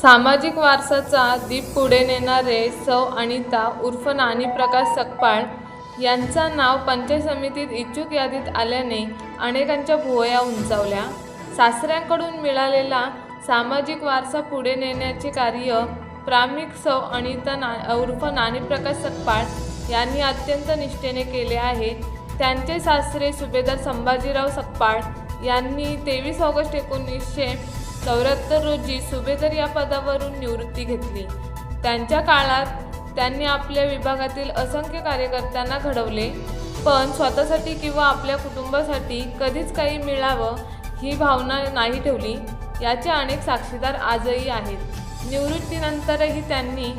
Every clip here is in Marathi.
सामाजिक वारसाचा दीप पुढे नेणारे सौ अनिता उर्फ नानी प्रकाश सकपाळ यांचा नाव पंचायत समितीत इच्छुक यादीत आल्याने अनेकांच्या भुवया उंचावल्या. सासऱ्यांकडून मिळालेला सामाजिक वारसा पुढे नेण्याचे कार्य प्रामिक सौ अनिता ना उर्फ नानी प्रकाश सकपाळ यांनी अत्यंत निष्ठेने केले आहे. त्यांचे सासरे सुभेदार संभाजीराव सकपाळ यांनी तेवीस ऑगस्ट एकोणीसशे चौऱ्याहत्तर रोजी सुभेदार या पदावरून निवृत्ती घेतली. त्यांच्या काळात त्यांनी आपल्या विभागातील असंख्य कार्यकर्त्यांना घडवले पण स्वतःसाठी किंवा आपल्या कुटुंबासाठी कधीच काही मिळावं ही भावना नाही ठेवली याचे अनेक साक्षीदार आजही आहेत. निवृत्तीनंतरही त्यांनी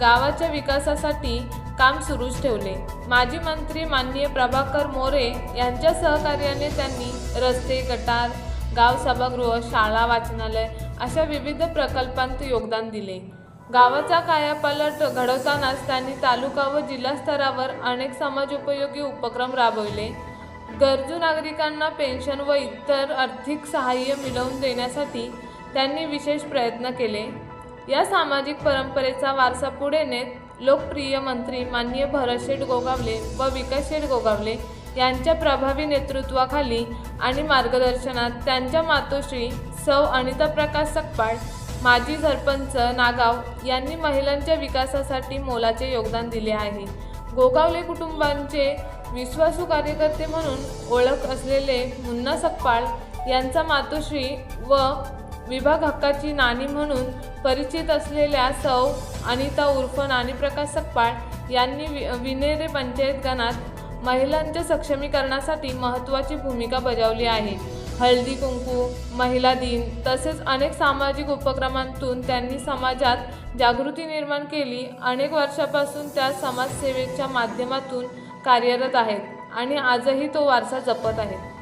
गावाच्या विकासासाठी काम सुरूच ठेवले. माजी मंत्री माननीय प्रभाकर मोरे यांच्या सहकार्याने त्यांनी रस्ते गटार गाव सभागृह शाळा वाचनालय अशा विविध प्रकल्पांत योगदान दिले. गावाचा कायापालट घडवतानाच त्यांनी तालुका व जिल्हा स्तरावर अनेक समाजोपयोगी उपक्रम राबविले. गरजू नागरिकांना पेन्शन व इतर आर्थिक सहाय्य मिळवून देण्यासाठी त्यांनी विशेष प्रयत्न केले. या सामाजिक परंपरेचा वारसा पुढे नेत लोकप्रिय मंत्री माननीय भरतशेठ गोगावले व विकासशेठ गोगावले यांच्या प्रभावी नेतृत्वाखाली आणि मार्गदर्शनात त्यांच्या मातोश्री सौ अनिता प्रकाश सकपाळ माजी सरपंच नागाव यांनी महिलांच्या विकासासाठी मोलाचे योगदान दिले आहे. गोगावले कुटुंबांचे विश्वासू कार्यकर्ते म्हणून ओळख असलेले मुन्ना सकपाळ यांचा मातोश्री व विभाग हक्काची नानी म्हणून परिचित असलेल्या सौ अनिता उर्फ नानी प्रकाश सकपाळ यांनी वि विनेरे पंचायत गणात महिलांच्या सक्षमीकरणासाठी महत्त्वाची भूमिका बजावली आहे. हळदी कुंकू महिला दिन तसेच अनेक सामाजिक उपक्रमांतून त्यांनी समाजात जागृती निर्माण केली. अनेक वर्षापासून त्या समाजसेवेच्या माध्यमातून कार्यरत आहेत आणि आजही तो वारसा जपत आहेत